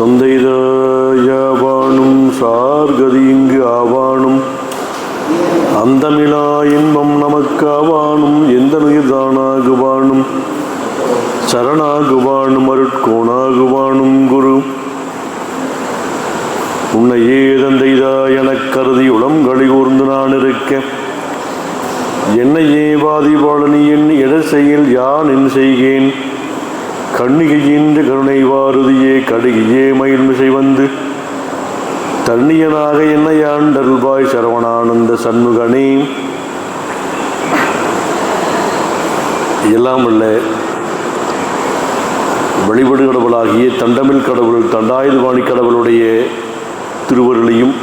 தொந்தைதாயவானும் சார்கதி இங்கு ஆவானும். அந்தமிழா இன்பம் நமக்கு ஆவானும் எந்த நுயிர்தானாகுவானும் சரணாகுவானும் அருட்கோணாகுவானும் குரு. உன்னையே தந்தைதா எனக் கருதி உளம் கழிகூர்ந்து நான் இருக்க. என்னையே வாதிபாளனி என் இடர் செயல் யான் என் செய்கேன். கண்ணிகையின்ற கருணை வாருதியே கடுகியே மயில்மிசை வந்து. தண்ணியனாக என்னையாண்டருள்வாய் சரவணானந்த சண்முகனே. எல்லாம் உள்ள வழிபடு கடவுளாகிய தண்டமிழ் கடவுள் தண்டாயுதபாணி கடவுளுடைய திருவருளையும்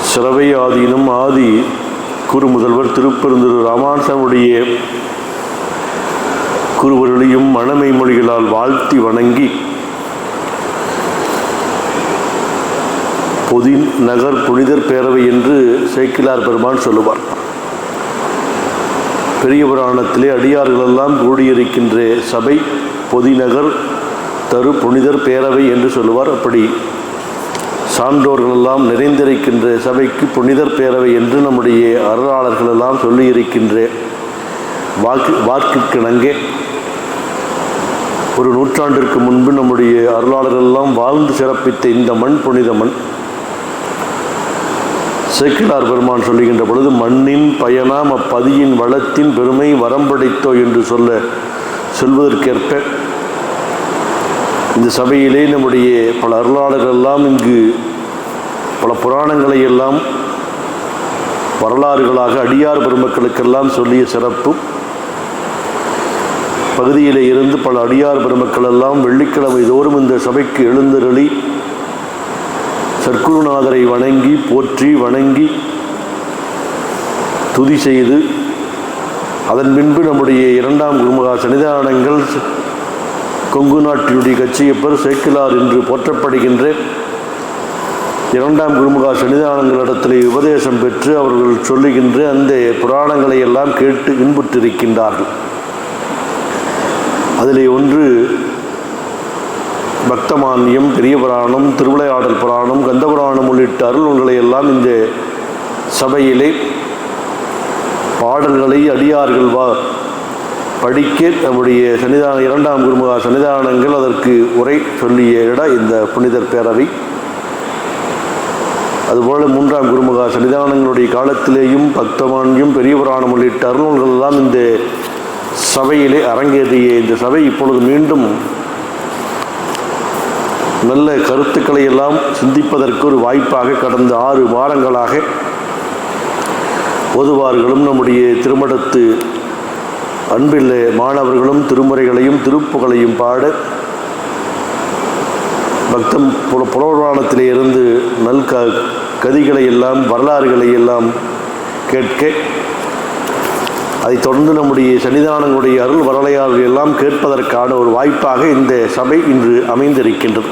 சிறவை ஆதீனம் ஆதி குரு முதல்வர் திருப்பெருந்திரு ராமானுசனுடைய குருவர்களையும் மணமை மொழிகளால் வாழ்த்தி வணங்கி பொதி நகர் புனிதர் பேரவை என்று சேக்கிலார் பெருமான் சொல்லுவார். பெரிய புராணத்திலே அடியார்களெல்லாம் கூடியிருக்கின்ற சபை பொதிநகர் தரு புனிதர் பேரவை என்று சொல்லுவார். அப்படி சான்றோர்களெல்லாம் நிறைந்திருக்கின்ற சபைக்கு புனிதர் பேரவை என்று நம்முடைய அருளாளர்கள் சொல்லியிருக்கின்ற வாக்கு வாக்குக்கிணங்கே. ஒரு நூற்றாண்டிற்கு முன்பு நம்முடைய அருளாளர்கள் எல்லாம் வாழ்ந்து சிறப்பித்த இந்த மண் புனித மண். சேக்கிலார் பெருமான் சொல்லுகின்ற பொழுது மண்ணின் பயனாம் அப்பதியின் வளத்தின் பெருமை வரம்படைத்தோ என்று சொல்ல சொல்வதற்கேற்ப இந்த சபையிலே நம்முடைய பல அருளாளர்கள்லாம் இங்கு பல புராணங்களை எல்லாம் வரலாறுகளாக அடியார் பெருமக்களுக்கெல்லாம் சொல்லிய சிறப்பு. பகுதியிலே இருந்து பல அடியார் பெருமக்கள் எல்லாம் வெள்ளிக்கிழமை தோறும் இந்த சபைக்கு எழுந்தருளி சர்க்குருநாதரை வணங்கி போற்றி வணங்கி துதி செய்து அதன் பின்பு நம்முடைய இரண்டாம் குருமகா சன்னிதானங்கள் கொங்கு நாட்டினுடைய கட்சியப்பர் சேக்கிலார் என்று போற்றப்படுகின்ற இரண்டாம் குருமுகா சன்னிதானங்களிடத்தில் உபதேசம் பெற்று அவர்கள் சொல்லுகின்ற அந்த புராணங்களை எல்லாம் கேட்டு இன்புற்றிருக்கின்றார்கள். அதிலே ஒன்று பக்தமானியம் பெரிய புராணம் திருவிளையாடல் புராணம் கந்த புராணம் உள்ளிட்ட நூல்களை எல்லாம் இந்த சபையிலே பாடல்களை அடியார்கள் வா படிக்க நம்முடைய சன்னிதான இரண்டாம் குருமுகா சன்னிதானங்கள் அதற்கு உரை சொல்லிய இட இந்த புனிதர் பேரவை. அதுபோல மூன்றாம் குருமுகா சன்னிதானங்களுடைய காலத்திலேயும் பக்தமானியம் பெரிய புராணம் உள்ளிட்ட அருள்கள் எல்லாம் இந்த சபையிலே அரங்கேறிய. இந்த சபை இப்பொழுது மீண்டும் நல்ல கருத்துக்களை எல்லாம் சிந்திப்பதற்கு ஒரு வாய்ப்பாக கடந்த ஆறு வாரங்களாக பொதுவார்களும் நம்முடைய திருமடத்து அன்பில் மாணவர்களும் திருமுறைகளையும் திருப்புகளையும் பாட பக்தம் புல புலவராணத்திலே இருந்து நல் கதிகளை எல்லாம் வரலாறுகளை எல்லாம் கேட்க அதை தொடர்ந்து நம்முடைய சன்னிதானங்களுடைய அருள் வரலாறு எல்லாம் கேட்பதற்கான ஒரு வாய்ப்பாக இந்த சபை இன்று அமைந்திருக்கின்றது.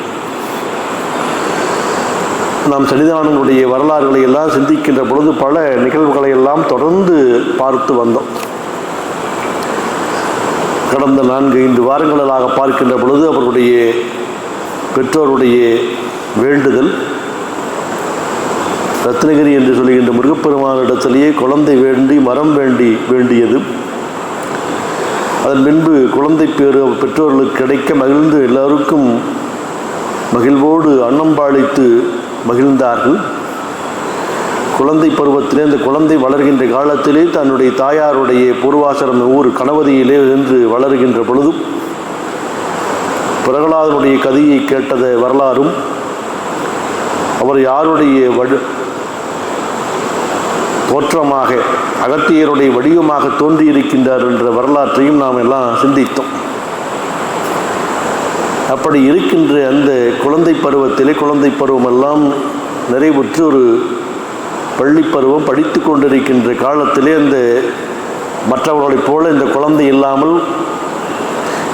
நாம் சன்னிதானங்களுடைய வரலாறுகளை எல்லாம் சிந்திக்கின்ற பொழுது பல நிகழ்வுகளை எல்லாம் தொடர்ந்து பார்த்து வந்தோம். கடந்த நான்கு ஐந்து வாரங்களாக பார்க்கின்ற பொழுது அவர்களுடைய பெற்றோருடைய வேண்டுதல் ரத்னகிரி என்று சொல்லுகின்ற முருகப்பெருமானிடத்திலேயே குழந்தை வேண்டி மரம் வேண்டி வேண்டியது. அதன் பின்பு குழந்தை பேரு பெற்றோர்களுக்கு கிடைக்க மகிழ்ந்து எல்லோருக்கும் மகிழ்வோடு அன்னம்பாளித்து மகிழ்ந்தார்கள். குழந்தை பருவத்திலே அந்த குழந்தை வளர்கின்ற காலத்திலே தன்னுடைய தாயாருடைய பூர்வாசரம் ஊர் கணவதியிலே என்று வளர்கின்ற பொழுதும் பிரகலாதனுடைய கதையை கேட்டத வரலாறும் அவர் யாருடைய வடு தோற்றமாக அகத்தியருடைய வடிவமாக தோன்றியிருக்கின்றார் என்ற வரலாற்றையும் நாம் எல்லாம் சிந்தித்தோம். அப்படி இருக்கின்ற அந்த குழந்தை பருவத்திலே குழந்தை பருவமெல்லாம் நிறைவுற்று ஒரு பள்ளி பருவம் படித்து கொண்டிருக்கின்ற காலத்திலே அந்த மற்றவர்களைப் போல இந்த குழந்தை இல்லாமல்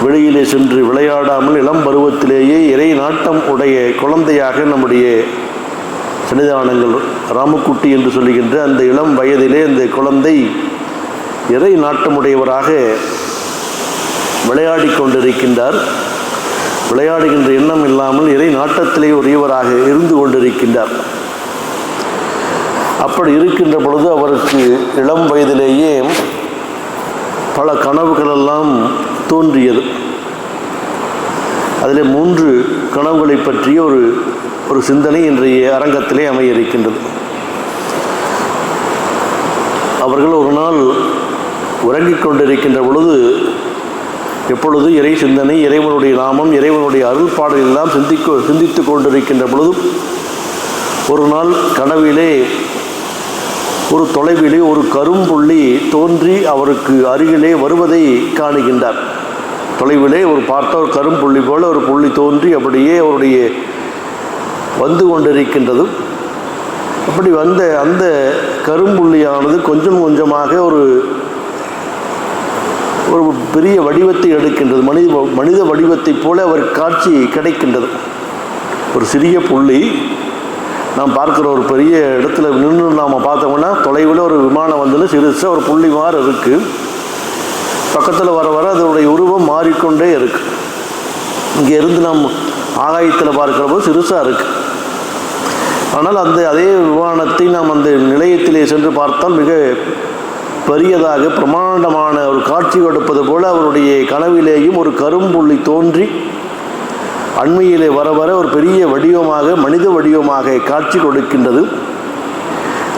வெளியிலே சென்று விளையாடாமல் இளம் பருவத்திலேயே இறை நாட்டம் உடைய குழந்தையாக நம்முடைய சன்னிதானங்கள் ராமக்குட்டி என்று சொல்லுகின்ற அந்த இளம் வயதிலே அந்த குழந்தை இறை நாட்டமுடையவராக விளையாடி கொண்டிருக்கின்றார். விளையாடுகின்ற எண்ணம் இல்லாமல் இறை நாட்டத்திலே உரியவராக இருந்து கொண்டிருக்கின்றார். அப்படி இருக்கின்ற பொழுது அவருக்கு இளம் வயதிலேயே பல கனவுகளெல்லாம் தோன்றியது. அதில் மூன்று கனவுகளை பற்றிய ஒரு ஒரு சிந்தனை இன்றைய அரங்கத்திலே அமைய இருக்கின்றது. அவர்கள் ஒரு நாள் உறங்கிக் கொண்டிருக்கின்ற பொழுது எப்பொழுது இறை சிந்தனை இறைவனுடைய நாமம் இறைவனுடைய அருள்பாடல் எல்லாம் சிந்திக்க சிந்தித்து கொண்டிருக்கின்ற பொழுதும் ஒரு நாள் கனவிலே ஒரு தொலைவிலே ஒரு கரும்புள்ளி தோன்றி அவருக்கு அருகிலே வருவதை காணுகின்றார். தொலைவிலே ஒரு பார்த்த ஒரு கரும்புள்ளி போல ஒரு புள்ளி தோன்றி அப்படியே அவருடைய வந்து கொண்டிருக்கின்றதும் அப்படி வந்த அந்த கரும்புள்ளியானது கொஞ்சம் கொஞ்சமாக ஒரு ஒரு பெரிய வடிவத்தை எடுக்கின்றது. மனித மனித வடிவத்தைப் போல அவர் காட்சி கிடைக்கின்றது. ஒரு சிறிய புள்ளி. நாம் பார்க்குற ஒரு பெரிய இடத்துல நின்று நாம் பார்த்தோம்னா தொலைவில் ஒரு விமானம் வந்துன்னு சிறுசாக ஒரு புள்ளி மாதிரி இருக்குது பக்கத்தில் வர வர அதனுடைய உருவம் மாறிக்கொண்டே இருக்குது இங்கே இருந்து நாம் ஆகாயத்தில் பார்க்குற போது சிறுசாக இருக்குது ஆனால் அந்த அதே விமானத்தை நாம் அந்த நிலையத்திலே சென்று பார்த்தால் மிக பெரியதாக பிரமாண்டமான ஒரு காட்சி கொடுப்பது போல அவருடைய கனவிலேயும் ஒரு கரும்புள்ளி தோன்றி அண்மையிலே வர வர ஒரு பெரிய வடிவமாக மனித வடிவமாக காட்சி கொடுக்கின்றது.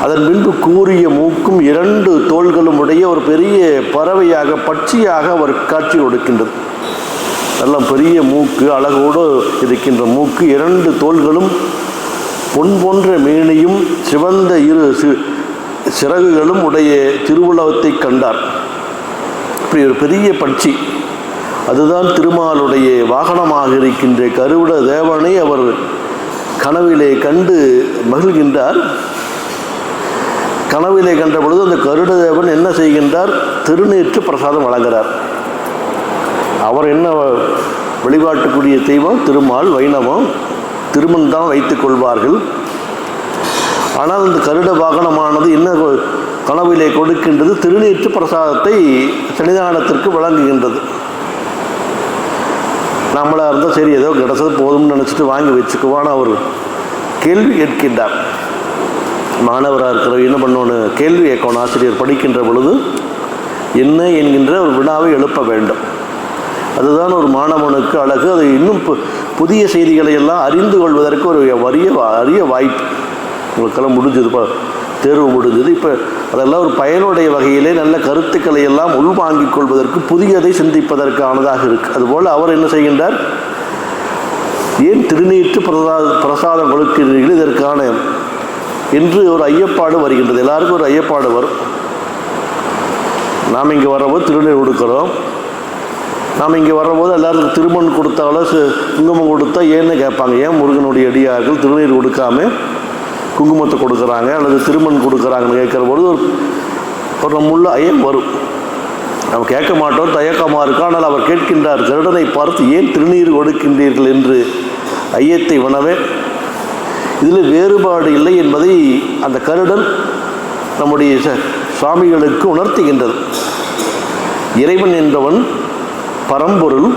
அதன் பின்பு கூறிய மூக்கும் இரண்டு தோள்களும் உடைய ஒரு பெரிய பறவையாக பட்சியாக அவர் காட்சி கொடுக்கின்றது. நல்ல பெரிய மூக்கு அழகோடு இருக்கின்ற மூக்கு இரண்டு தோள்களும் பொன் போன்ற மேனியும் சிவந்த இரு சிறகுகளும் உடைய திருவுலவத்தை கண்டார். இப்படி ஒரு பெரிய பட்சி. அதுதான் திருமாலுடைய வாகனமாக இருக்கின்ற கருவிட தேவனை அவர் கனவிலே கண்டு மகிழ்கின்றார். கனவிலே கண்ட பொழுது அந்த கருட தேவன் என்ன செய்கின்றார்? திருநீற்று பிரசாதம் வழங்குகிறார். அவர் என்ன வழிபாட்டுக்குரிய தெய்வம்? திருமால் வைணவம். திருமண் தான் வைத்துக் கொள்வார்கள். ஆனால் இந்த கருட வாகனமானது என்ன கனவிலே கொடுக்கின்றது? திருநீற்று பிரசாதத்தை சன்னிதானத்திற்கு வழங்குகின்றது. நம்மளாக இருந்தால் சரி ஏதோ கிடச்சது போதும்னு நினச்சிட்டு வாங்கி வச்சுக்குவான்னு அவர் கேள்வி கேட்கின்றார். மாணவராக இருக்கிறவர் என்ன பண்ணணும் கேள்வி கேட்கணும். ஆசிரியர் படிக்கின்ற பொழுது என்ன என்கின்ற ஒரு வினாவை எழுப்ப வேண்டும். அதுதான் ஒரு மாணவனுக்கு அழகு. அது இன்னும் பு- புதிய செய்திகளை எல்லாம் அறிந்து கொள்வதற்கு ஒரு வறிய அரிய வாய்ப்பு. உங்களுக்கெல்லாம் முடிஞ்சது இப்போ தேர்வு முடிஞ்சது. இப்போ அதெல்லாம் ஒரு பயனுடைய வகையிலே நல்ல கருத்துக்களை எல்லாம் உள்வாங்கிக் கொள்வதற்கு புதியதை சிந்திப்பதற்கானதாக இருக்கு. அதுபோல் அவர் என்ன செய்கின்றார்? ஏன் திருநீற்று பிரசாத பிரசாதம் கொடுக்கிறீர்கள்? இதற்கான என்று ஒரு ஐயப்பாடு வருகின்றது. எல்லாருக்கும் ஒரு ஐயப்பாடு வரும். நாம் இங்கே வரவோ திருநீர் கொடுக்குறோம். நாம் இங்கே வரும்போது எல்லாருக்கும் திருமண் கொடுத்தாலும் குங்குமம் கொடுத்தா ஏன்னு கேட்பாங்க. ஏன் முருகனுடைய அடியார்கள் திருநீர் கொடுக்காம குங்குமத்தை கொடுக்குறாங்க? அல்லது திருமண் கொடுக்குறாங்கன்னு கேட்குற பொழுது ஒரு ஒரு முள்ள ஐயம் வரும். நம்ம கேட்க மாட்டோம் தயக்கமாக இருக்கும் ஆனால் அவர் கேட்கின்றார் கருடனை பார்த்து ஏன் திருநீர் கொடுக்கின்றீர்கள்? என்று ஐயத்தை உணவே. இதில் வேறுபாடு இல்லை என்பதை அந்த கருடன் நம்முடைய ச- சுவாமிகளுக்கு உணர்த்துகின்றது. இறைவன் என்பவன் பரம்பொருள்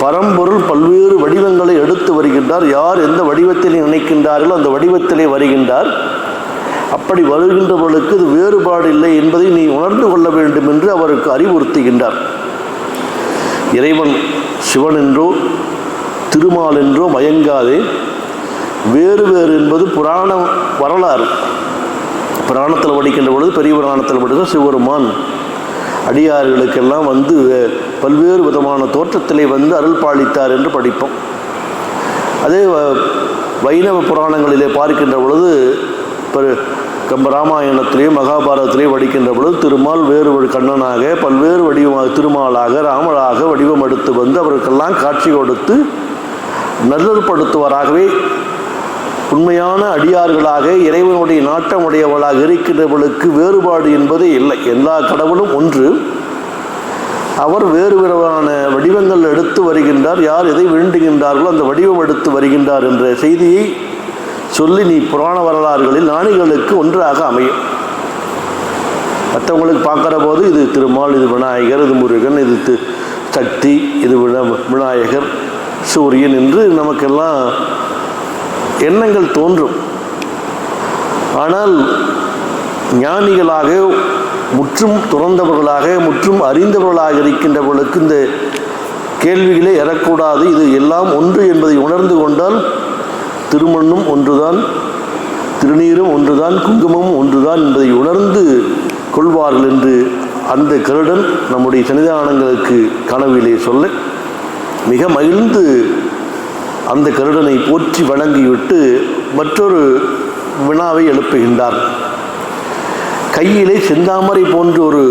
பரம்பொருள் பல்வேறு வடிவங்களை எடுத்து வருகின்றார். யார் எந்த வடிவத்தில் நினைக்கின்றார்களோ அந்த வடிவத்திலே வருகின்றார். அப்படி வருகின்றவர்களுக்கு இது வேறுபாடு இல்லை என்பதை நீ உணர்ந்து கொள்ள வேண்டும் என்று அவருக்கு அறிவுறுத்துகின்றார். இறைவன் சிவன் என்றோ திருமால் என்றோ மயங்காதே. வேறு வேறு என்பது புராண வரலாறு. புராணத்தில் படிக்கின்ற பொழுது பெரிய புராணத்தில் படிக்கிற சிவருமான் அடியார்களுக்கெல்லாம் வந்து பல்வேறு விதமான தோற்றத்திலே வந்து அருள் பாலித்தார் என்று படிப்போம். அதே வ- வைணவ புராணங்களிலே பார்க்கின்ற பொழுது பெரு கம்ப ராமாயணத்திலே மகாபாரதத்திலே படிக்கின்ற பொழுது திருமால் வேறு ஒரு கண்ணனாக பல்வேறு வடிவமாக திருமாலாக ராமராக வடிவம் எடுத்து வந்து அவருக்கெல்லாம் காட்சி கொடுத்து நல்லற்படுத்துவராகவே உண்மையான அடியார்களாக இறைவனுடைய நாட்டம் உடையவளாக இருக்கின்றவர்களுக்கு வேறுபாடு என்பதே இல்லை. எல்லா கடவுளும் ஒன்று. அவர் வேறு விதமான வடிவங்கள் எடுத்து வருகின்றார். யார் எதை வேண்டுகின்றார்களோ அந்த வடிவம் எடுத்து வருகின்றார் என்ற செய்தியை சொல்லி நீ புராண வரலாறுகளில் ஞானிகளுக்கு ஒன்றாக அமையும். மற்றவங்களுக்கு பார்க்குற போது இது திருமால் இது விநாயகர் இது முருகன் இது சக்தி இது விநாயகர் சூரியன் என்று நமக்கெல்லாம் எண்ணங்கள் தோன்றும். ஆனால் ஞானிகளாக முற்றும் துறந்தவர்களாக முற்றும் அறிந்தவர்களாக இருக்கின்றவர்களுக்கு இந்த கேள்விகளே எறக்கூடாது. இது எல்லாம் ஒன்று என்பதை உணர்ந்து கொண்டால் திருமண்ணும் ஒன்றுதான் திருநீரும் ஒன்றுதான் குங்குமமும் ஒன்றுதான் என்பதை உணர்ந்து கொள்வார்கள் என்று அந்த கருடன் நம்முடைய சன்னிதானங்களுக்கு கனவிலே சொல்ல மிக மகிழ்ந்து அந்த கருடனை போற்றி வணங்கிவிட்டு மற்றொரு வினாவை எழுப்புகின்றார். கையிலே செந்தாமரை போன்ற ஒரு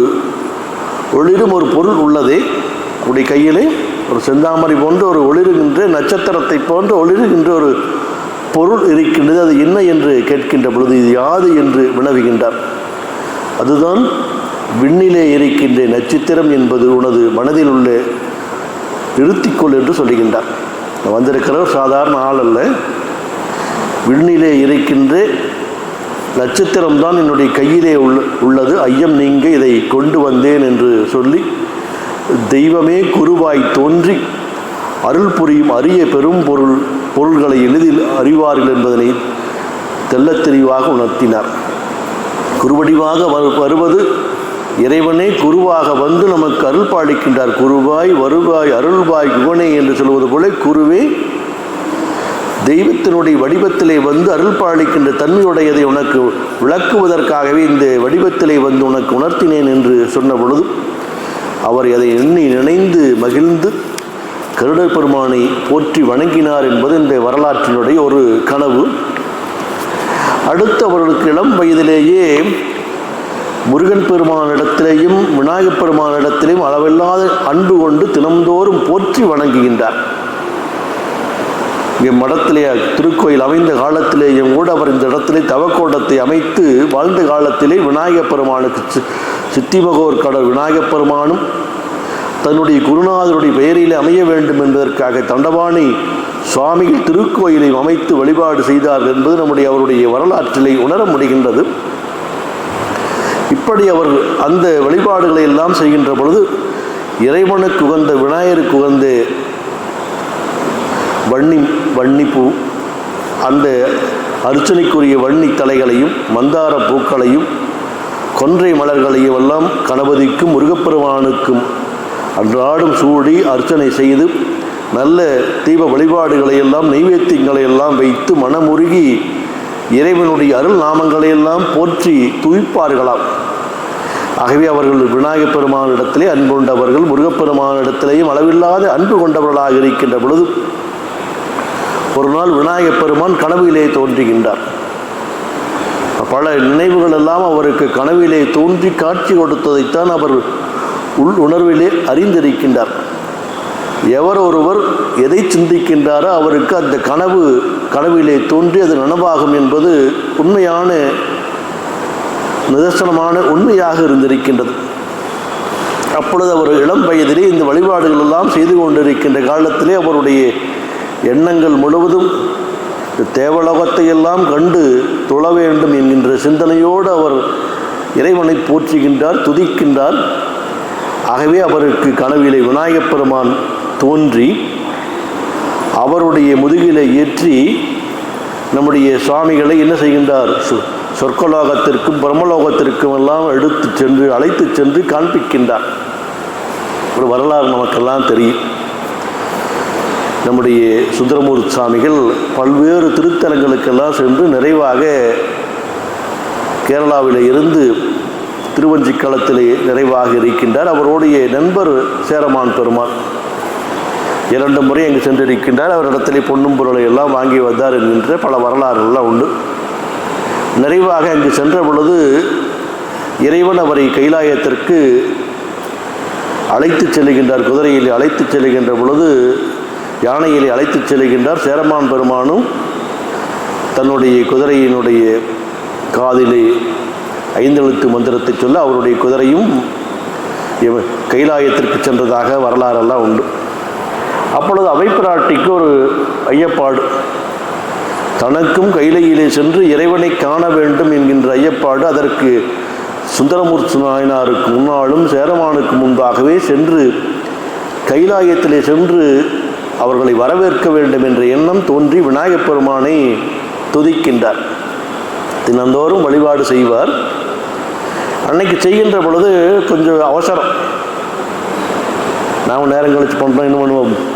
ஒளிரும் ஒரு பொருள் உள்ளதே. அவருடைய கையிலே ஒரு செந்தாமரை போன்ற ஒரு ஒளிருகின்ற நட்சத்திரத்தை போன்ற ஒளிருகின்ற ஒரு பொருள் இருக்கின்றது. அது என்ன என்று கேட்கின்ற பொழுது இது யாது என்று வினவுகின்றார். அதுதான் விண்ணிலே இருக்கின்ற நட்சத்திரம் என்பது உனது மனதில் உள்ள நிறுத்திக்கொள் என்று சொல்லுகின்றார். வந்திருக்கிறவர் சாதாரண ஆள் அல்ல. விண்ணிலே இருக்கின்ற நட்சத்திரம்தான் என்னுடைய கையிலே உள்ள உள்ளது. ஐயம் நீங்க இதை கொண்டு வந்தேன் என்று சொல்லி தெய்வமே குருவாய் தோன்றி அருள் புரியும் அரிய பெரும் பொருள் பொருள்களை எளிதில் அறிவார்கள் என்பதனை தெள்ளத்தெளிவாக உணர்த்தினார். குருவடிவாக வரு- வருவது இறைவனே குருவாக வந்து நமக்கு அருள் பாலிக்கின்றார். குருவாய் வருவாய் அருள்வாய் குவனே என்று சொல்வது போல குருவே தெய்வத்தினுடைய வடிவத்திலே வந்து அருள் பாலிக்கின்ற தன்மையுடையதை உனக்கு விளக்குவதற்காகவே இந்த வடிவத்திலே வந்து உனக்கு உணர்த்தினேன் என்று சொன்ன பொழுது அவர் அதை எண்ணி நினைந்து மகிழ்ந்து கருடர் பெருமானை போற்றி வணங்கினார் என்பது இந்த வரலாற்றினுடைய ஒரு கனவு. அடுத்து அவர்களுக்கு இளம் வயதிலேயே முருகன் பெருமானிடத்திலேயும் விநாயகப் பெருமானிடத்திலேயும் அளவில்லாத அன்பு கொண்டு தினம்தோறும் போற்றி வணங்குகின்றார். இங்கே மடத்திலே திருக்கோயில் அமைந்த காலத்திலேயும் கூட அவர் இந்த இடத்திலே தவக்கோட்டத்தை அமைத்து வாழ்ந்த காலத்திலே விநாயகப் பெருமானுக்கு சி- சித்திமகோர் கடல் விநாயகப் பெருமானும் தன்னுடைய குருநாதருடைய பெயரிலே அமைய வேண்டும் என்பதற்காக தண்டபாணி சுவாமிகள் திருக்கோயிலை அமைத்து வழிபாடு செய்தார் என்பது நம்முடைய அவருடைய வரலாற்றிலே உணர முடிகின்றது. இப்படி அவர் அந்த வழிபாடுகளை எல்லாம் செய்கின்ற பொழுது இறைவனுக்கு உகந்த விநாயகருக்கு உகந்த வன்னி வன்னிப்பூ அந்த அர்ச்சனைக்குரிய வன்னி தலைகளையும் மந்தார பூக்களையும் கொன்றை மலர்களையும் எல்லாம் கணபதிக்கும் முருகப்பெருமானுக்கும் அன்றாடும் சூடி அர்ச்சனை செய்து நல்ல தீப வழிபாடுகளை எல்லாம் நைவேத்தியங்களை எல்லாம் வைத்து மனமுருகி இறைவனுடைய அருள் நாமங்களை எல்லாம் போற்றி துய்ப்பார்களாம் ஆகவே அவர்கள் விநாயகப் பெருமானிடத்திலே அன்பு கொண்டவர்கள் முருகப்பெருமானிடத்திலேயும் அளவில்லாத அன்பு கொண்டவர்களாக இருக்கின்ற பொழுது ஒரு நாள் விநாயகப் பெருமான் கனவிலே தோன்றுகின்றார். பல நினைவுகள் எல்லாம் அவருக்கு கனவிலே தோன்றி காட்சி கொடுத்ததைத்தான் அவர் உள் உணர்விலே அறிந்திருக்கின்றார். எவர் ஒருவர் எதை சிந்திக்கின்றாரோ அவருக்கு அந்த கனவு கனவிலே தோன்றி அது நனவாகும் என்பது உண்மையான நிதர்சனமான உண்மையாக இருந்திருக்கின்றது. அப்பொழுது அவர் இளம் வயதிலே இந்த வழிபாடுகள் எல்லாம் செய்து கொண்டிருக்கின்ற காலத்திலே அவருடைய எண்ணங்கள் முழுவதும் இந்த தேவலோகத்தை எல்லாம் கண்டு தொழ வேண்டும் என்கின்ற சிந்தனையோடு அவர் இறைவனை போற்றுகின்றார் துதிக்கின்றார். ஆகவே அவருக்கு கனவிலே விநாயகப் பெருமான் தோன்றி அவருடைய முதுகிலை ஏற்றி நம்முடைய சுவாமிகளை என்ன செய்கின்றார்? சொர்க்கலோகத்திற்கும் பிரம்மலோகத்திற்கும் எல்லாம் எடுத்து சென்று அழைத்து சென்று காண்பிக்கின்றார். ஒரு வரலாறு நமக்கெல்லாம் தெரியும். நம்முடைய சுந்தரமூர் சுவாமிகள் பல்வேறு திருத்தலங்களுக்கெல்லாம் சென்று நிறைவாக கேரளாவில் இருந்து திருவஞ்சிக்களத்திலே நிறைவாக இருக்கின்றார். அவருடைய நண்பர் சேரமான் பெருமாள். இரண்டு முறை அங்கு சென்றிருக்கின்றார். அவரிடத்தில் பொண்ணும் பொருளை எல்லாம் வாங்கி வந்தார் என்கின்ற பல வரலாறுகள்லாம் உண்டு. நிறைவாக அங்கு சென்ற பொழுது இறைவன் அவரை கைலாயத்திற்கு அழைத்துச் செல்கின்றார். குதிரையில் அழைத்துச் செல்லுகின்ற பொழுது யானையிலே அழைத்துச் செல்கின்றார். சேரமான் பெருமானும் தன்னுடைய குதிரையினுடைய காதிலே ஐந்தெழுத்து மந்திரத்தை சொல்ல அவருடைய குதிரையும் கைலாயத்திற்கு சென்றதாக வரலாறெல்லாம் உண்டு. அப்பொழுது அவைப்பிராட்டிக்கு ஒரு ஐயப்பாடு. தனக்கும் கைலையிலே சென்று இறைவனை காண வேண்டும் என்கின்ற ஐயப்பாடு அதற்கு சுந்தரமூர்த்தி நாயனாருக்கு முன்னாலும் சேரமானுக்கு முன்பாகவே சென்று கைலாயத்திலே சென்று அவர்களை வரவேற்க வேண்டும் என்ற எண்ணம் தோன்றி விநாயகப் பெருமானை துதிக்கின்றார். தினந்தோறும் வழிபாடு செய்வார். அன்னைக்கு செய்கின்ற பொழுது கொஞ்சம் அவசரம். நாம் நேரம் கழித்து பண்ணுறோம் என்ன பண்ணுவோம்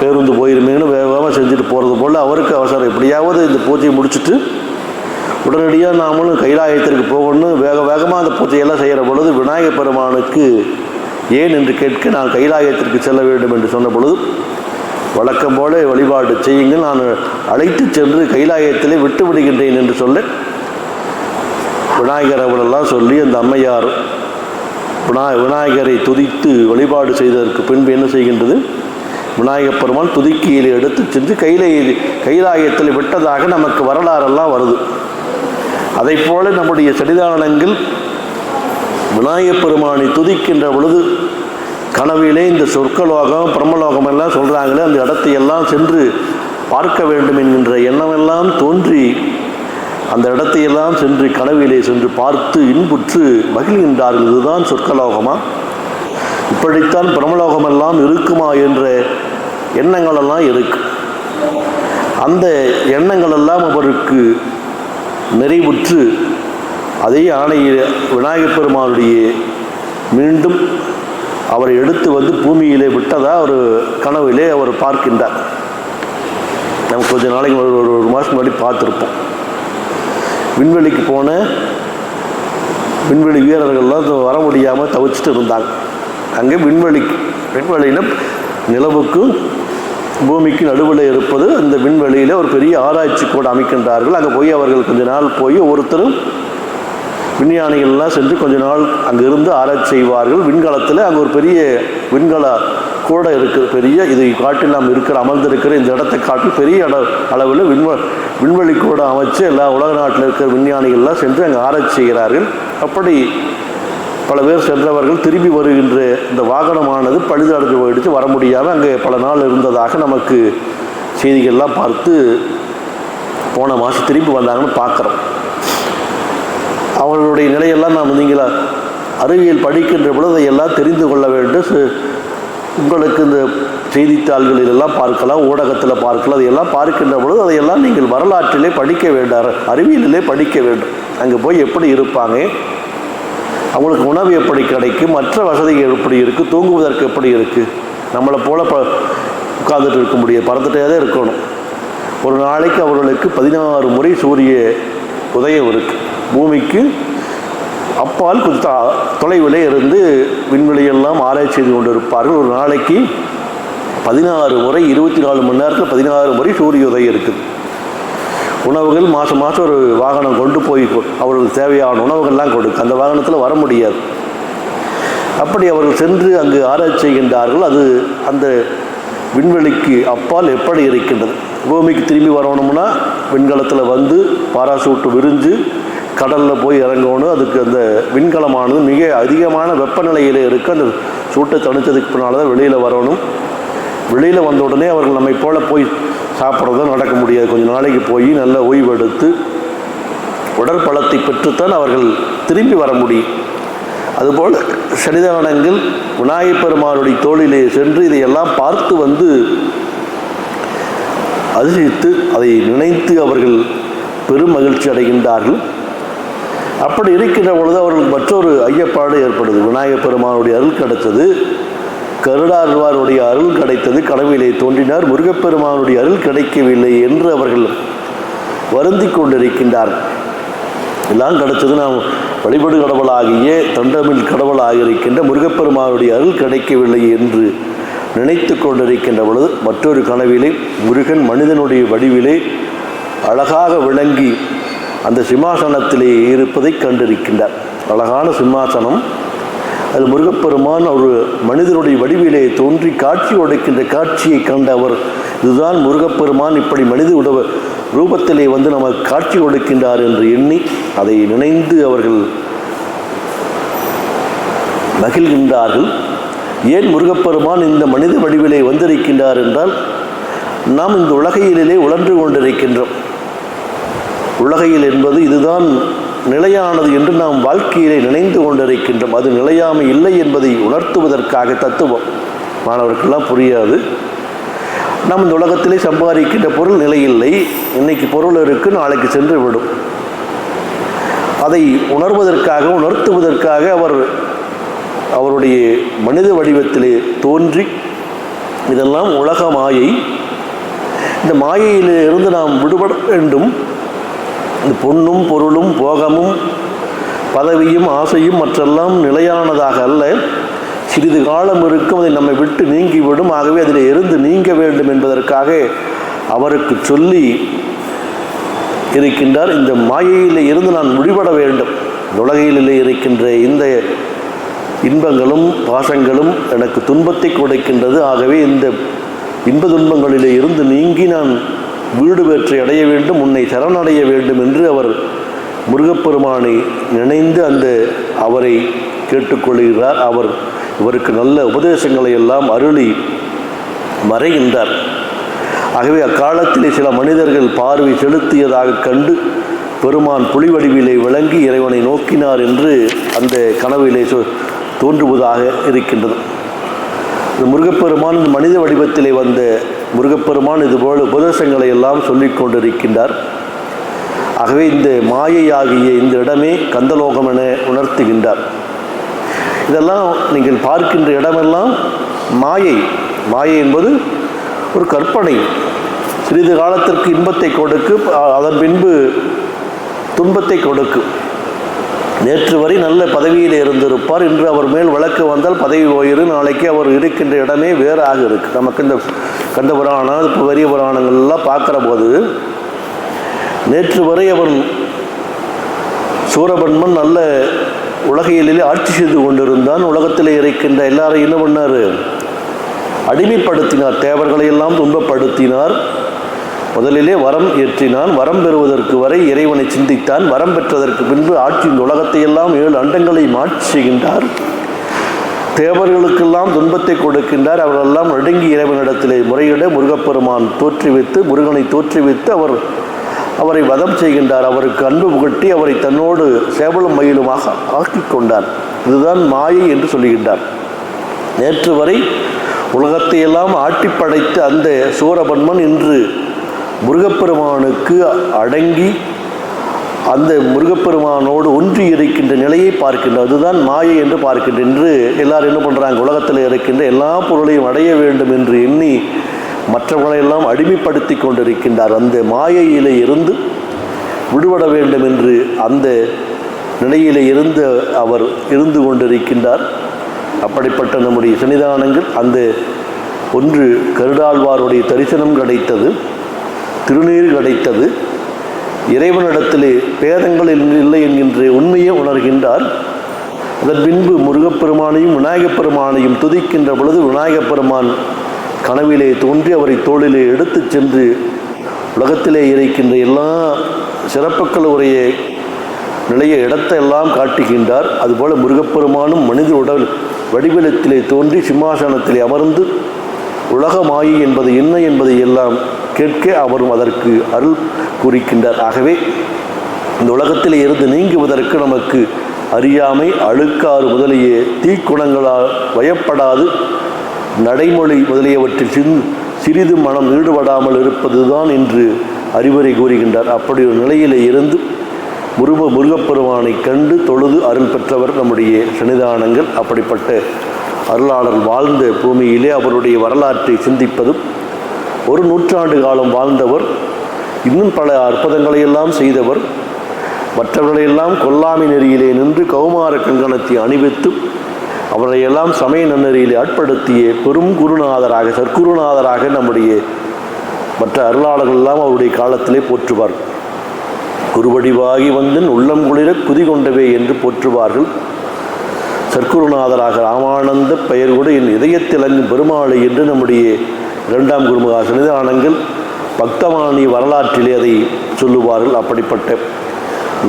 பேருந்து போயிருமேன்னு வேகமாக செஞ்சுட்டு போகிறது போல் அவருக்கு அவசரம். எப்படியாவது இந்த பூஜையை முடிச்சுட்டு உடனடியாக நாமளும் கைலாயத்திற்கு போகணும் வேக வேகமாக அந்த பூஜையெல்லாம் செய்கிற பொழுது விநாயகப் பெருமானுக்கு ஏன் என்று கேட்க நான் கைலாயத்திற்கு செல்ல வேண்டும் என்று சொன்ன பொழுது வழக்கம் போல வழிபாடு செய்யுங்கள். நான் அழைத்து சென்று கைலாயத்திலே விட்டு விடுகின்றேன் என்று சொல்ல விநாயகர் அவளெல்லாம் சொல்லி அந்த அம்மையார் விநாய விநாயகரை துதித்து வழிபாடு செய்ததற்கு பின்பு என்ன செய்கின்றது? விநாயகப் பெருமான் துதிக்கியில் எடுத்து சென்று கையில கைலாயத்தில் விட்டதாக நமக்கு வரலாறெல்லாம் வருது. அதை போல நம்முடைய சன்னிதானங்கள் விநாயகப் பெருமானை துதிக்கின்ற பொழுது கனவிலே இந்த சொர்க்கலோகம் பிரம்மலோகம் எல்லாம் சொல்கிறாங்களே அந்த இடத்தை எல்லாம் சென்று பார்க்க வேண்டும் என்கின்ற எண்ணமெல்லாம் தோன்றி அந்த இடத்தையெல்லாம் சென்று கனவிலே சென்று பார்த்து இன்புற்று மகிழ்கின்றார்கள். இதுதான் சொர்க்கலோகமாக இப்படித்தான் பிரம்மலோகமெல்லாம் இருக்குமா என்ற எண்ணங்களெல்லாம் இருக்கு. அந்த எண்ணங்களெல்லாம் அவருக்கு நிறைவுற்று அதே ஆணையில் விநாயகப் பெருமானுடைய மீண்டும் அவரை எடுத்து வந்து பூமியிலே விட்டதா ஒரு கனவிலே அவர் பார்க்கின்றார். நம்ம கொஞ்ச நாளைக்கு ஒரு ஒரு ஒரு மாதம் முன்னாடி பார்த்துருப்போம். விண்வெளிக்கு போன விண்வெளி வீரர்கள்லாம் வர முடியாமல் தவிச்சிட்டு இருந்தாங்க. அங்கே விண்வெளி விண்வெளியில் நிலவுக்கும் பூமிக்கு நடுவில் இருப்பது அந்த விண்வெளியில் ஒரு பெரிய ஆராய்ச்சி கூட அமைக்கின்றார்கள். அங்கே போய் அவர்கள் கொஞ்ச நாள் போய் ஒருத்தரும் விஞ்ஞானிகள்லாம் சென்று கொஞ்ச நாள் அங்கே இருந்து ஆராய்ச்சி செய்வார்கள். விண்கலத்தில் அங்கே ஒரு பெரிய விண்கல கூட இருக்குது பெரிய இது காட்டில் நாம் இருக்கிற அமர்ந்திருக்கிற இந்த இடத்தை காட்டி பெரிய இட அளவில் விண்வ விண்வெளி கூட அமைச்சு எல்லா உலக நாட்டில் இருக்கிற விஞ்ஞானிகள்லாம் சென்று அங்கே ஆராய்ச்சி செய்கிறார்கள். அப்படி பல பேர் சென்றவர்கள் திரும்பி வருகின்ற இந்த வாகனமானது பழுதடைஞ்சு போயிடுச்சு. வர முடியாமல் அங்கே பல நாள் இருந்ததாக நமக்கு செய்திகள்லாம் பார்த்து போன மாதம் திரும்பி வந்தாங்கன்னு பார்க்குறோம். அவர்களுடைய நிலையெல்லாம் நாம் நீங்கள் அறிவியல் படிக்கின்ற பொழுது அதையெல்லாம் தெரிந்து கொள்ள வேண்டும். உங்களுக்கு இந்த செய்தித்தாள்களில் எல்லாம் பார்க்கலாம் ஊடகத்தில் பார்க்கலாம் அதையெல்லாம் பார்க்கின்ற பொழுது அதையெல்லாம் நீங்கள் வரலாற்றிலே படிக்க வேண்டாம். அறிவியலிலே படிக்க வேண்டும். அங்கே போய் எப்படி இருப்பாங்க? அவங்களுக்கு உணவு எப்படி கிடைக்கும் மற்ற வசதிகள் எப்படி இருக்குது தூங்குவதற்கு எப்படி இருக்குது நம்மளை போல் ப உட்கார்ந்துட்டு இருக்க முடியாது பறந்துட்டே தான் இருக்கணும். ஒரு நாளைக்கு அவர்களுக்கு பதினாறு முறை சூரிய உதயம் இருக்குது பூமிக்கு அப்பால் கொஞ்சம் தொலைவிலே இருந்து விண்வெளியெல்லாம் ஆராய்ச்சி செய்து கொண்டு இருப்பார்கள் ஒரு நாளைக்கு பதினாறு முறை இருபத்தி நாலு மணி நேரத்தில் பதினாறு முறை சூரிய உதயம் இருக்குது. உணவுகள் மாதம் மாதம் ஒரு வாகனம் கொண்டு போய் கொ- அவர்களுக்கு தேவையான உணவுகள்லாம் கொடுக்கும் அந்த வாகனத்தில் வர முடியாது. அப்படி அவர்கள் சென்று அங்கு ஆராய்ச்சி செய்கின்றார்கள். அது அந்த விண்வெளிக்கு அப்பால் எப்படி இருக்கின்றது? பூமிக்கு திரும்பி வரணும்னா விண்கலத்தில் வந்து பாராசூட்டு விரிஞ்சு கடலில் போய் இறங்கணும். அதுக்கு அந்த விண்கலமானது மிக அதிகமான வெப்பநிலையில் இருக்க அந்த சூட்டை தணிச்சதுக்கு பின்னால் தான் வெளியில் வரணும். வெளியில் வந்த உடனே அவர்கள் நம்மை போல போய் சாப்பிட்றதோ நடக்க முடியாது. கொஞ்சம் நாளைக்கு போய் நல்ல ஓய்வெடுத்து உடற்பலத்தை பெற்றுத்தான் அவர்கள் திரும்பி வர முடியும். அதுபோல் சனிதானங்கள் விநாயகப் பெருமானுடைய தோளிலே சென்று இதையெல்லாம் பார்த்து வந்து அதிசயித்து அதை நினைத்து அவர்கள் பெரும் மகிழ்ச்சி அடைகின்றார்கள். அப்படி இருக்கின்ற பொழுது அவர்களுக்கு மற்றொரு ஐயப்பாடு ஏற்படுது. விநாயகப் பெருமானுடைய அருள் கிடைத்தது. கருடாழ்வாருடைய அருள் கிடைத்தது கனவிலே தோன்றினார். முருகப்பெருமானுடைய அருள் கிடைக்கவில்லை என்று அவர்கள் வருந்தி கொண்டிருக்கின்றார்கள் எல்லாம் கிடைச்சது நாம் வழிபடு கடவுளாகிய தண்டமில் கடவுளாக இருக்கின்ற முருகப்பெருமானுடைய அருள் கிடைக்கவில்லை என்று நினைத்து கொண்டிருக்கின்ற பொழுது மற்றொரு கனவிலே முருகன் மனிதனுடைய வடிவிலே அழகாக விளங்கி அந்த சிம்மாசனத்திலே இருப்பதை கண்டிருக்கின்றார். அழகான சிம்மாசனம் அது முருகப்பெருமான் ஒரு மனிதனுடைய வடிவிலே தோன்றி காட்சி உடைக்கின்ற காட்சியை கண்ட அவர் இதுதான் முருகப்பெருமான் இப்படி மனித உடவ ரூபத்திலே வந்து நமக்கு காட்சி கொடுக்கின்றார் என்று எண்ணி அதை நினைந்து அவர்கள் மகிழ்கின்றார்கள். ஏன் முருகப்பெருமான் இந்த மனித வடிவிலே வந்திருக்கின்றார் என்றால் நாம் இந்த உலகையிலே உழன்று கொண்டிருக்கின்றோம். உலகையில் என்பது இதுதான் நிலையானது என்று நாம் வாழ்க்கையிலே நினைந்து கொண்டிருக்கின்றோம். அது நிலையாமை இல்லை என்பதை உணர்த்துவதற்காக தத்துவம். மாணவர்களெலாம் புரியாது. நாம் இந்த உலகத்திலே சம்பாதிக்கின்ற பொருள் நிலையில்லை. இன்னைக்கு பொருள் இருக்கு நாளைக்கு சென்று விடும். அதை உணர்வதற்காக உணர்த்துவதற்காக அவர் அவருடைய மனித வடிவத்திலே தோன்றி இதெல்லாம் உலக மாயை. இந்த மாயையிலிருந்து நாம் விடுபட வேண்டும். பொன்னும் பொருளும் போகமும் பதவியும் ஆசையும் மற்றெல்லாம் நிலையானதாக அல்ல. சிறிது காலம் இருக்கும் அதை நம்மை விட்டு நீங்கிவிடும். ஆகவே அதில் இருந்து நீங்க வேண்டும் என்பதற்காக அவருக்கு சொல்லி இருக்கின்றார். இந்த மாயையில் இருந்து நான் முடிபட வேண்டும். உலகையிலே இருக்கின்ற இந்த இன்பங்களும் பாசங்களும் எனக்கு துன்பத்தை கொடுக்கின்றது. ஆகவே இந்த இன்ப துன்பங்களிலே இருந்து நீங்கி நான் வீடு பெற்று அடைய வேண்டும் உன்னை சரணடைய வேண்டும் என்று அவர் முருகப்பெருமானை நினைந்து அந்த அவரை கேட்டுக்கொள்கிறார். அவர் இவருக்கு நல்ல உபதேசங்களை எல்லாம் அருளி மறைகின்றார். ஆகவே அக்காலத்திலே சில மனிதர்கள் பார்வை செலுத்தியதாக கண்டு பெருமான் புலிவடிவிலே விளங்கி இறைவனை நோக்கினார் என்று அந்த கனவிலே சொ- தோன்றுவதாக இருக்கின்றது. முருகப்பெருமான் மனித வடிவத்திலே வந்த முருகப்பெருமான் இதுபோல் உபதேசங்களை எல்லாம் சொல்லிக் கொண்டிருக்கின்றார். ஆகவே இந்த மாயையாகிய இந்த இடமே கந்தலோகம் என உணர்த்துகின்றார். இதெல்லாம் நீங்கள் பார்க்கின்ற இடமெல்லாம் மாயை. மாயை என்பது ஒரு கற்பனை. சிறிது காலத்திற்கு இன்பத்தை கொடுக்கு அதன் பின்பு துன்பத்தை கொடுக்கும். நேற்று வரை நல்ல பதவியில் இருந்திருப்பார். இன்று அவர் மேல் வழக்கு வந்தால் பதவி போயிரு நாளைக்கு அவர் இருக்கின்ற இடமே வேறாக இருக்குது நமக்கு இந்த கந்த புராணம் இப்போ பெரிய புராணங்கள்லாம் பார்க்குற போது நேற்று வரை அவர் சூரபன்மன் நல்ல உலகையிலே ஆட்சி செய்து கொண்டிருந்தான். உலகத்தில் இருக்கின்ற எல்லாரையும் என்ன பண்ணார்? அடிமைப்படுத்தினார். தேவர்களை எல்லாம் துன்பப்படுத்தினார். முதலிலே வரம் ஏற்றினான். வரம் பெறுவதற்கு வரை இறைவனை சிந்தித்தான். வரம் பெற்றதற்கு பின்பு ஆட்சியின் உலகத்தை எல்லாம் ஏழு அண்டங்களை மாற்றி செய்கின்றார் தேவர்களுக்கெல்லாம் துன்பத்தை கொடுக்கின்றார். அவர்களெல்லாம் நடுங்கி இறைவனிடத்திலே முறையிட முருகப்பெருமான் தோற்றுவித்து முருகனை தோற்றுவித்து அவர் அவரை வதம் செய்கின்றார். அவருக்கு அன்பு புகட்டி அவரை தன்னோடு சேவலும் மயிலுமாக ஆக்கி கொண்டார் இதுதான் மாயை என்று சொல்லுகின்றார் நேற்று வரை உலகத்தையெல்லாம் ஆட்டி படைத்த அந்த சூரபன்மன் இன்று முருகப்பெருமானுக்கு அடங்கி அந்த முருகப்பெருமானோடு ஒன்றி இருக்கின்ற நிலையை பார்க்கின்ற அதுதான் மாயை என்று பார்க்கின்ற என்று எல்லாரும் என்ன பண்ணுறாங்க உலகத்தில் இருக்கின்ற எல்லா பொருளையும் அடைய வேண்டும் என்று எண்ணி மற்றவர்களையெல்லாம் அடிமைப்படுத்தி கொண்டிருக்கின்றார். அந்த மாயையிலே இருந்து விடுபட வேண்டும் என்று அந்த நிலையிலே இருந்து அவர் இருந்து கொண்டிருக்கின்றார். அப்படிப்பட்ட நம்முடைய சன்னிதானங்கள் அந்த ஒன்று கருடாழ்வாருடைய தரிசனம் கிடைத்தது. திருநீர் கிடைத்தது. இறைவனிடத்திலே பேதங்கள் இல்லை என்கின்ற உண்மையை உணர்கின்றார். அதன் பின்பு முருகப்பெருமானையும் விநாயகப் பெருமானையும் துதிக்கின்ற பொழுது விநாயகப் பெருமான் கனவிலே தோன்றி அவரை தோளிலே எடுத்துச் சென்று உலகத்திலே இருக்கின்ற எல்லா சிறப்புக்கள் உடைய நிலைய இடத்தை எல்லாம் காட்டுகின்றார். அதுபோல முருகப்பெருமானும் மனித உடல் வடிவிலத்திலே தோன்றி சிம்மாசனத்திலே அமர்ந்து உலகமாயி என்பது என்ன என்பதை எல்லாம் கேட்க அவரும் அதற்கு அருள் கூறிக்கின்றார் ஆகவே இந்த உலகத்தில் இருந்து நீங்குவதற்கு நமக்கு அறியாமை அழுக்காறு முதலிய தீக்குணங்களால் வயப்படாது. நடைமொழி முதலியவற்றில் சின் சிறிது மனம் ஈடுபடாமல் இருப்பதுதான் என்று அறிவுரை கூறுகின்றார். அப்படி ஒரு நிலையிலே இருந்து முருக முருகப்பெருமானை கண்டு தொழுது அருள் பெற்றவர் நம்முடைய சன்னிதானங்கள். அப்படிப்பட்ட அருளாளர் வாழ்ந்த பூமியிலே அவருடைய வரலாற்றை சிந்திப்பதும் ஒரு நூற்றாண்டு காலம் வாழ்ந்தவர் இன்னும் பல அற்புதங்களை எல்லாம் செய்தவர் மற்றவர்களையெல்லாம் கொல்லாமை நெறியிலே நின்று கௌமார கங்கணத்தை அணிவித்து அவரையெல்லாம் சமய நன்னெறியிலே ஆட்படுத்திய பெரும் குருநாதராக சற்குருநாதராக நம்முடைய மற்ற அருளாளர்கள் எல்லாம் அவருடைய காலத்திலே போற்றுவார். குருவடிவாகி வந்து உள்ளம் குளிர குதி கொண்டவே என்று போற்றுவார்கள். சற்குருநாதராக ராமானந்த பெயர் கூட என் இதயத்திலங்கும் பெருமாளை என்று நம்முடைய இரண்டாம் குருமுகா சன்னிதானங்கள் பக்தவாணி வரலாற்றிலே அதை சொல்லுவார்கள் அப்படிப்பட்ட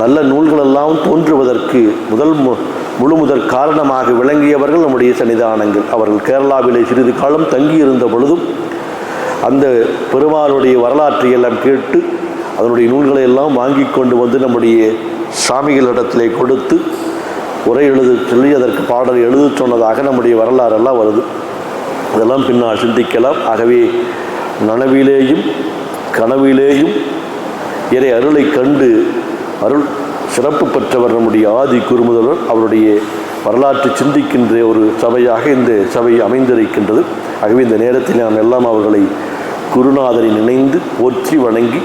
நல்ல நூல்களெல்லாம் தோன்றுவதற்கு முதல் மு முழு முதற் காரணமாக விளங்கியவர்கள் நம்முடைய சன்னிதானங்கள் அவர்கள் கேரளாவிலே சிறிது காலம் தங்கியிருந்த பொழுதும் அந்த பெருமாளுடைய வரலாற்றை எல்லாம் கேட்டு அதனுடைய நூல்களை எல்லாம் வாங்கி கொண்டு வந்து நம்முடைய சாமிகளிடத்திலே கொடுத்து உரை எழுத சொல்லி அதற்கு பாடல் எழுத சொன்னதாக நம்முடைய வரலாறெல்லாம் வருது. இதெல்லாம் பின்னால் சிந்திக்கலாம். ஆகவே நனவிலேயும் கனவிலேயும் இறை அருளை கண்டு அருள் சிறப்பு பெற்றவர் நம்முடைய ஆதி குருமுதல்வர் அவருடைய வரலாற்று சிந்திக்கின்ற ஒரு சபையாக இந்த சபை அமைந்திருக்கின்றது. ஆகவே இந்த நேரத்தில் நாம் எல்லாம் அவர்களை குருநாதரை நினைந்து போற்றி வணங்கி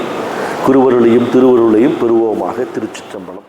குருவருளையும் திருவருளையும் பெறுவோமாக திருச்சிற்றம்பலம்.